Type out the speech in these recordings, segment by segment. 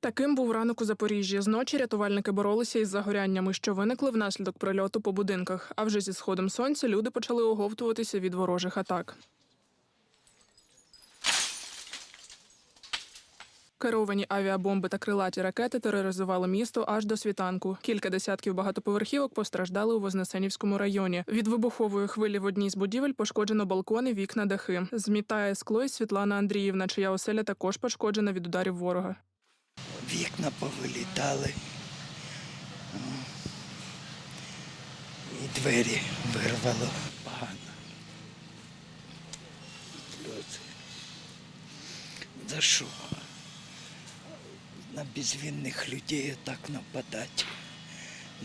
Таким був ранок у Запоріжжі. Зночі рятувальники боролися із загоряннями, що виникли внаслідок прильоту по будинках. А вже зі сходом сонця люди почали оговтуватися від ворожих атак. Керовані авіабомби та крилаті ракети тероризували місто аж до світанку. Кілька десятків багатоповерхівок постраждали у Вознесенівському районі. Від вибухової хвилі в одній з будівель пошкоджено балкони, вікна, дахи. Змітає скло й Світлана Андріївна, чия оселя також пошкоджена від ударів ворога. вікна повилітали. І двері вирвало погано. За що? На безвинных людей так нападати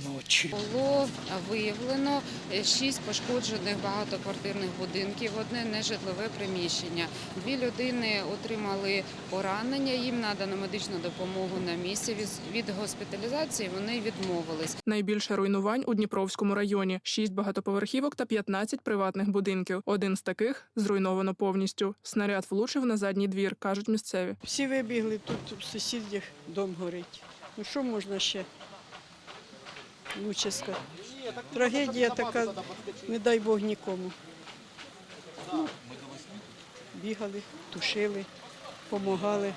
ночі. Було виявлено е, шість пошкоджених багатоквартирних будинків, одне нежитлове приміщення. Дві людини отримали поранення. Їм надано медичну допомогу на місці. Від- Від госпіталізації вони відмовились. Найбільше руйнувань у Дніпровському районі: шість багатоповерхівок та 15 приватних будинків. Один з таких зруйновано повністю. Снаряд влучив на задній двір, кажуть місцеві. Всі вибігли, тут в сусідніх дом горить. Ну що можна ще? Лучше сказати. Трагедія така, не дай Бог нікому. Ну, бігали, тушили, допомагали.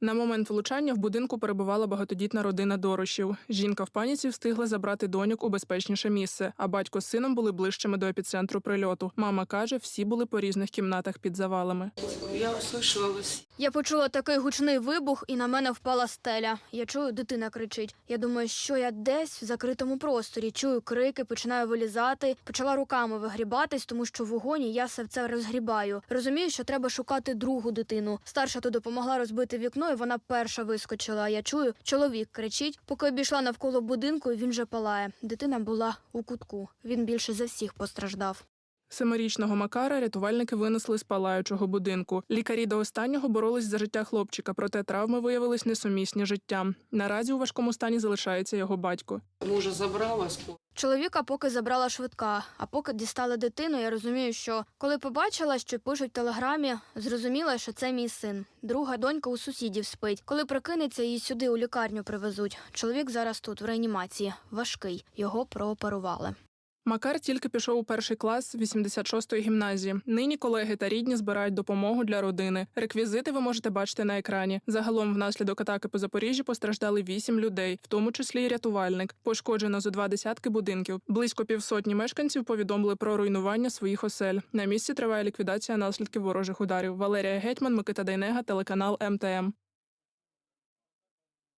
На момент влучання в будинку перебувала багатодітна родина Дорошів. Жінка в паніці встигла забрати доньок у безпечніше місце, а батько з сином були ближчими до епіцентру прильоту. Мама каже, всі були по різних кімнатах під завалами. Я услышала Я почула такий гучний вибух, і на мене впала стеля. Я чую, дитина кричить. Я думаю, що я десь в закритому просторі. Чую крики, починаю вилізати. Почала руками вигрібатись, тому що в вогоні я все це розгрібаю. Розумію, що треба шукати другу дитину. Старша то допомогла розбити вікно, і вона перша вискочила. Я чую, чоловік кричить. Поки обійшла навколо будинку, він вже палає. Дитина була у кутку. Він більше за всіх постраждав. Семирічного Макара рятувальники винесли з палаючого будинку. Лікарі до останнього боролись за життя хлопчика, проте травми виявились несумісні життям. Наразі у важкому стані залишається його батько. мужа забрала. Чоловіка поки забрала швидка, а поки дістали дитину, я розумію, що коли побачила, що пишуть в телеграмі, зрозуміла, що це мій син. Друга донька у сусідів спить. Коли прокинеться, її сюди у лікарню привезуть. Чоловік зараз тут в реанімації. Важкий. Його прооперували. Макар тільки пішов у перший клас 86-ї гімназії. Нині колеги та рідні збирають допомогу для родини. Реквізити ви можете бачити на екрані. Загалом, внаслідок атаки по Запоріжжі постраждали вісім людей, в тому числі й рятувальник. Пошкоджено зо два десятки будинків. Близько півсотні мешканців повідомили про руйнування своїх осель. На місці триває ліквідація наслідків ворожих ударів. Валерія Гетьман, Микита Дайнега, телеканал МТМ.